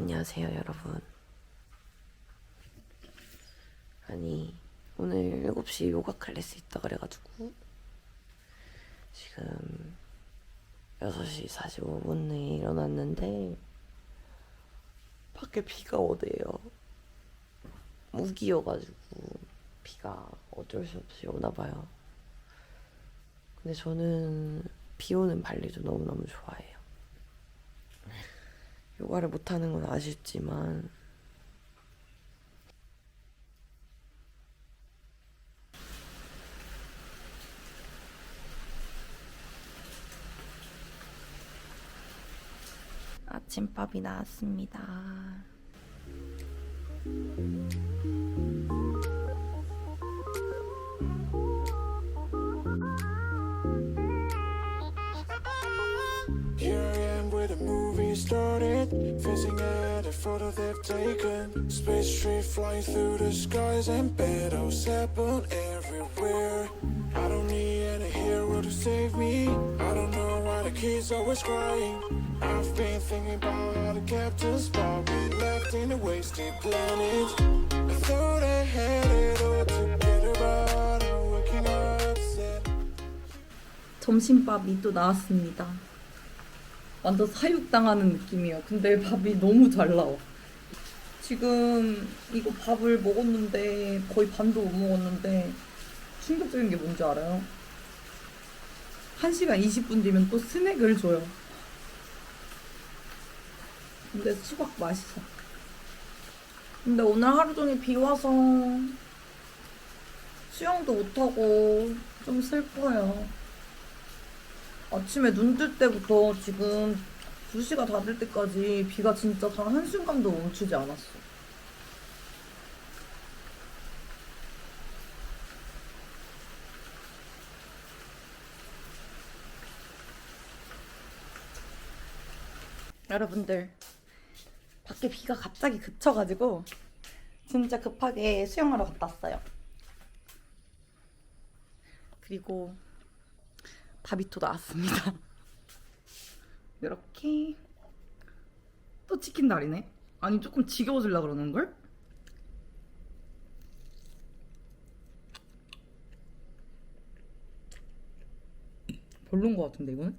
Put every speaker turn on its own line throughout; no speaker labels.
안녕하세요, 여러분. 아니, 오늘 7시 요가 클래스 있다 그래가지고, 지금 6시 45분에 일어났는데, 밖에 비가 오대요. 우기여가지고, 비가 어쩔 수 없이 오나봐요. 근데 저는 비 오는 발리도 너무너무 좋아해요. 요가를 못하는 건 아쉽지만 아침밥이 나왔습니다.
started, facing at a photo they've taken. Space tree flying through the skies and battles happen everywhere. I don't need any hero to save me. I don't know why the kids always crying. I've been thinking about how the captain's spot we left in a wasted planet. I thought I had it all together, but I'm waking up sad.
점심밥이 또 나왔습니다. 완전 사육당하는 느낌이에요. 근데 밥이 너무 잘 나와. 지금 이거 밥을 먹었는데 거의 반도 못 먹었는데 충격적인 게 뭔지 알아요? 1시간 20분 뒤면 또 스낵을 줘요. 근데 수박 맛있어. 근데 오늘 하루 종일 비 와서 수영도 못하고 좀 슬퍼요. 아침에 눈 뜰 때부터 지금 2시가 다 될 때까지 비가 진짜 단 한순간도 멈추지 않았어. 여러분들, 밖에 비가 갑자기 그쳐가지고 진짜 급하게 수영하러 갔다 왔어요. 그리고 또 나왔습니다. 이렇게 또 치킨 다리네. 아니 조금 지겨워질라 그러는 걸? 별론 것 같은데 이거는?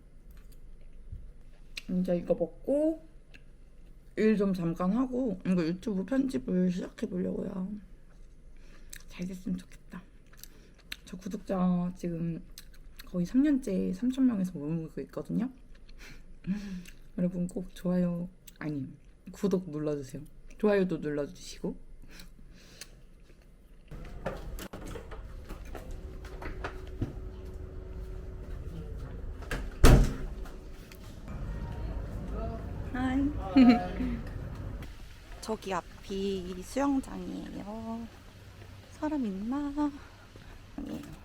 이제 이거 먹고 일 좀 잠깐 하고 이거 유튜브 편집을 시작해 보려고요. 잘 됐으면 좋겠다. 저 구독자 지금 거의 3년째 3,000명에서 머물고 있거든요. 여러분 꼭 좋아요, 아니, 구독 눌러주세요. 좋아요도 눌러주시고. 하이. 저기 앞이 수영장이에요. 사람 있나? 아니에요.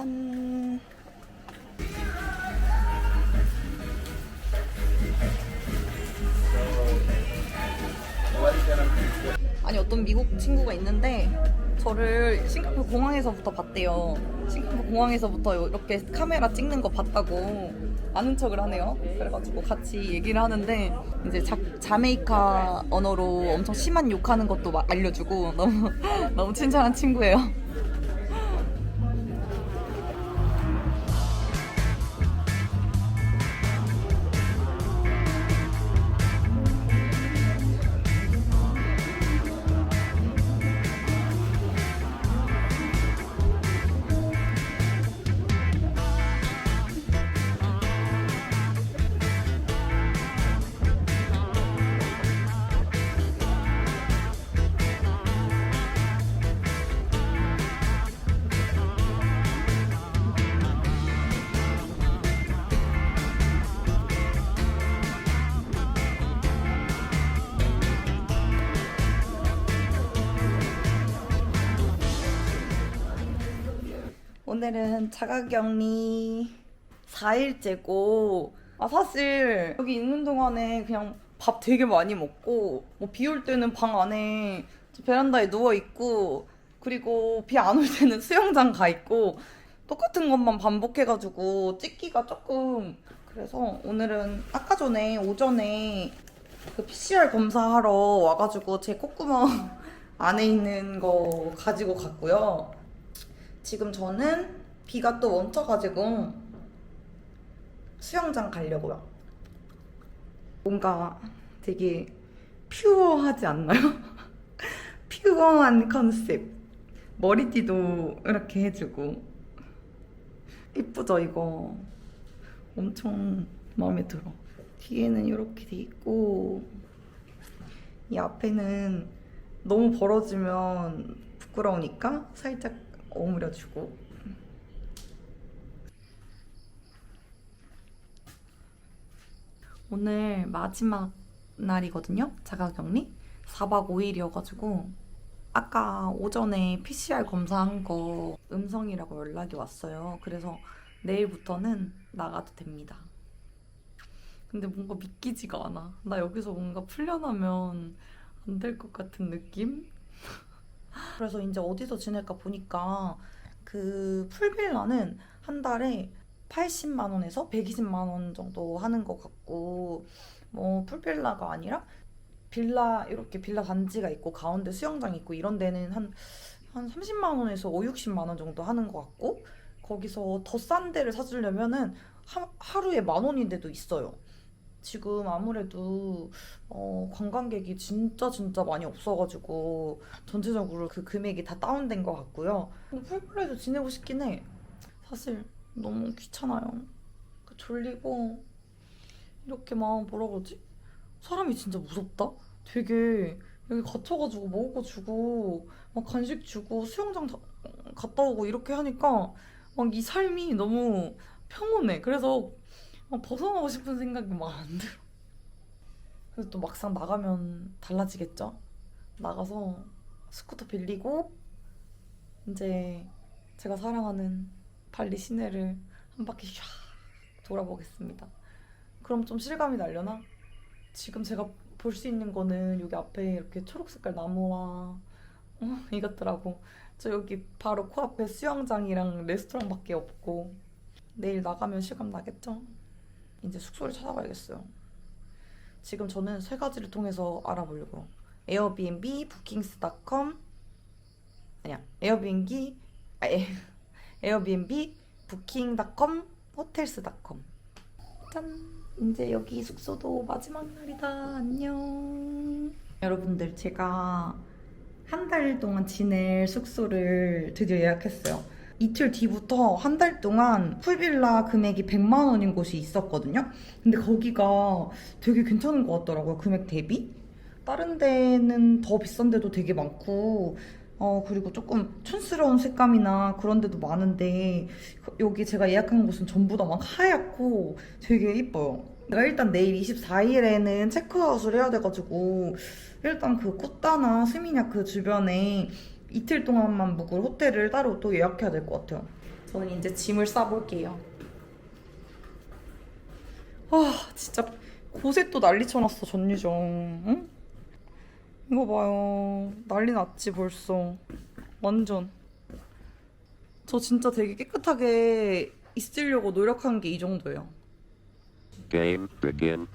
짠. 아니 어떤 미국 친구가 있는데 저를 싱가포르 공항에서부터 봤대요. 싱가포르 공항에서부터 이렇게 카메라 찍는 거 봤다고 아는 척을 하네요. 그래가지고 같이 얘기를 하는데 이제 자, 자메이카 언어로 엄청 심한 욕하는 것도 막 알려주고 너무 너무 친절한 친구예요. 오늘은 자가격리 4일째고 아 사실 여기 있는 동안에 그냥 밥 되게 많이 먹고 뭐 비 올 때는 방 안에 저 베란다에 누워 있고 그리고 비 안 올 때는 수영장 가 있고 똑같은 것만 반복해가지고 찍기가 조금 그래서 오늘은 아까 전에 오전에 그 PCR 검사하러 와가지고 제 콧구멍 안에 있는 거 가지고 갔고요. 지금 저는 비가 또 멈춰가지고 수영장 가려고요. 뭔가 되게 퓨어하지 않나요? 퓨어한 컨셉. 머리띠도 이렇게 해주고. 이쁘죠, 이거? 엄청 마음에 들어. 뒤에는 이렇게 돼 있고, 이 앞에는 너무 벌어지면 부끄러우니까 살짝 오므려주고. 오늘 마지막 날이거든요. 자가격리. 4박 5일이어가지고 아까 오전에 PCR 검사한 거 음성이라고 연락이 왔어요. 그래서 내일부터는 나가도 됩니다. 근데 뭔가 믿기지가 않아. 나 여기서 뭔가 풀려나면 안 될 것 같은 느낌? 그래서 이제 어디서 지낼까 보니까 그 풀빌라는 한 달에 80만 원에서 120만 원 정도 하는 것 같고 뭐 풀빌라가 아니라 빌라 이렇게 빌라 단지가 있고 가운데 수영장 있고 이런 데는 한 한 30만 원에서 5, 60만 원 정도 하는 것 같고 거기서 더 싼 데를 사주려면은 하, 하루에 만 원인데도 있어요. 지금 아무래도 어, 관광객이 진짜 진짜 많이 없어가지고 전체적으로 그 금액이 다 다운된 것 같고요. 풀빌라에서 지내고 싶긴 해. 사실 너무 귀찮아요. 그 졸리고 이렇게 막 뭐라 그러지? 사람이 진짜 무섭다. 되게 여기 갇혀가지고 먹을 거 주고 막 간식 주고 수영장 다- 갔다 오고 이렇게 하니까 막 이 삶이 너무 평온해. 그래서 막 벗어나고 싶은 생각이 막 안 들어. 그래서 또 막상 나가면 달라지겠죠? 나가서 스쿠터 빌리고 이제 제가 사랑하는 발리 시내를 한 바퀴 샥 돌아보겠습니다. 그럼 좀 실감이 날려나? 지금 제가 볼 수 있는 거는 여기 앞에 이렇게 초록 색깔 나무와 어, 이것들하고 저 여기 바로 코앞에 수영장이랑 레스토랑밖에 없고 내일 나가면 실감 나겠죠? 이제 숙소를 찾아가야겠어요. 지금 저는 세 가지를 통해서 알아보려고. 에어비앤비, 부킹스닷컴 아니야 에어비앤비 아, 에, 에어비앤비, 부킹닷컴, 호텔스닷컴. 짠! 이제 여기 숙소도 마지막 날이다. 안녕. 여러분들 제가 한 달 동안 지낼 숙소를 드디어 예약했어요 이틀 뒤부터 한 달 동안 풀빌라 금액이 100만 원인 곳이 있었거든요 근데 거기가 되게 괜찮은 것 같더라고요 금액 대비 다른 데는 더 비싼 데도 되게 많고 어 그리고 조금 촌스러운 색감이나 그런 데도 많은데 여기 제가 예약한 곳은 전부 다 막 하얗고 되게 이뻐요. 내가 일단 내일 24일에는 체크아웃을 해야 돼가지고 일단 그 꾸따나 스미냑 그 주변에 이틀 동안만 묵을 호텔을 따로 또 예약해야 될 것 같아요. 저는 이제 짐을 싸볼게요. 아 진짜 곳에 또 난리 쳐놨어 전유정. 응? 이거 봐요. 난리 났지 벌써. 완전. 저 진짜 되게 깨끗하게 있으려고 노력한 게 이 정도예요.
Game begin.